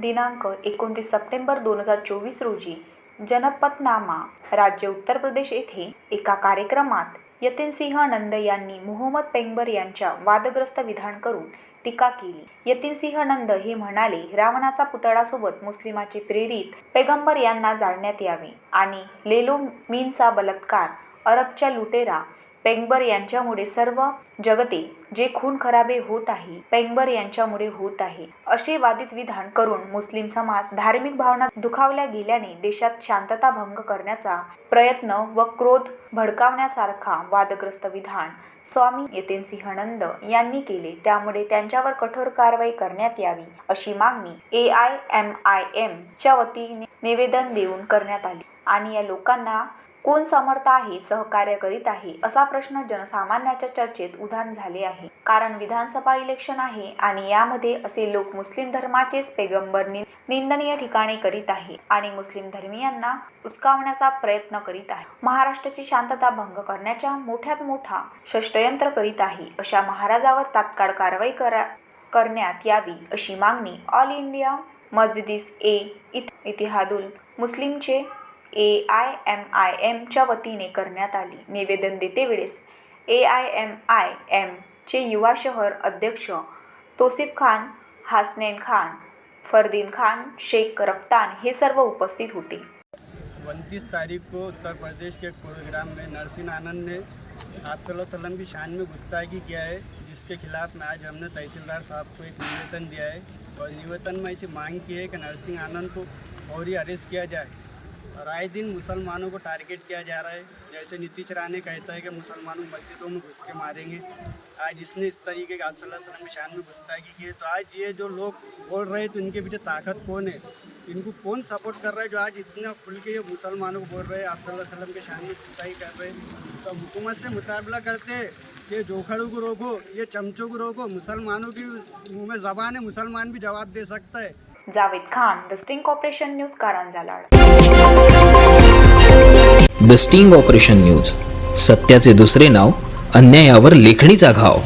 दिनांक एकोणतीस सप्टेंबर दोन हजार चोवीस रोजी जनपतनामा राज्य उत्तर प्रदेश येथे एका कार्यक्रमात यतीनसिंह नंद यांनी मोहम्मद पेंगबर यांच्या वादग्रस्त विधान करून टीका केली. यतीनसिंह नंद हे म्हणाले रावणाचा पुतळासोबत मुस्लिमाचे प्रेरित पैगंबर यांना जाळण्यात यावे आणि लेलो मीनचा बलात्कार अरबच्या लुटेरा पेंगबर यांच्यामुळे सर्व जगते जे खून खराबे होत आहे पेंगबर यांच्यामुळे होत आहे असे वादित विधान करून मुस्लिम समाज धार्मिक भावना दुखावल्या गेल्याने देशात शांतता भंग करण्याचा प्रयत्न व क्रोध भडकावण्यासारखा वादग्रस्त विधान स्वामी यतीनसिंहानंद यांनी केले. त्यामुळे त्यांच्यावर कठोर कारवाई करण्यात यावी अशी मागणी A I M I M च्या वतीने निवेदन देऊन करण्यात आली आणि या लोकांना कोण समर्थ आहे सहकार्य करीत आहे असा प्रश्न जनसामान्याच्या चर्चेत उधाण झाले आहे. कारण विधानसभा इलेक्शन आहे आणि यामध्ये असे लोक मुस्लिम धर्माचेच पेगंबर नि- निंदनीय ठिकाणे करीत आहे आणि मुस्लिम धर्मीयांना उचकावण्याचा प्रयत्न करीत आहे. महाराष्ट्राची शांतता भंग करण्याच्या मोठ्यात मोठा षष्टयंत्र करीत आहे अशा महाराजावर तात्काळ कारवाई करा करण्यात यावी अशी मागणी ऑल इंडिया मस्जिदिस ए इत इतिहादुल मुस्लिमचे ए आय एम आय एमच्या वतीने करण्यात आली. निवेदन देते वेळेस ए आय एम आय एमचे युवा शहर अध्यक्ष तोसिफ खान हासनेन खान फरदीन खान शेख रफ्तान हे सर्व उपस्थित होते. उनतीस तारीख को उत्तर प्रदेश के एक प्रोग्राम में नरसिंह आनंद ने आप वसल्लम की शान में गुस्ताखी किया है जिसके खिलाफ में आज हमने तहसीलदार साहब को एक निवेदन दिया है और निवेदन में ऐसी मांग की है कि नरसिंह आनंद को फौरी अरेस्ट किया जाए। और आए दिन मुसलमानों को टारगेट किया जा रहा है। जैसे नीतीश राणे कहता है कि मुसलमानों मस्जिदों में घुस के मारेंगे। आज इसने इस तरीके के आप वसल्लम की शान में गुस्ताखी की है। तो आज ये जो लोग बोल रहे हैं तो इनके पीछे ताकत कौन है? इनको कौन सपोर्ट कर रहा है जो आज इतना खुल के ये मुसलमानों को बोल रहे हैं आप के शान में गुस्ताखी कर रहे हैं? तो हुकूमत से मुकाबला करते कि जोखड़ों को रोको, ये चमचों को रोको। मुसलमानों की मुँह में ज़बान है, मुसलमान भी जवाब दे सकता है। Javed Khan the sting operation news Karanjalad. The sting operation news सत्याचे दुसरे नाव अन्यायावर लेखणीचा घाव.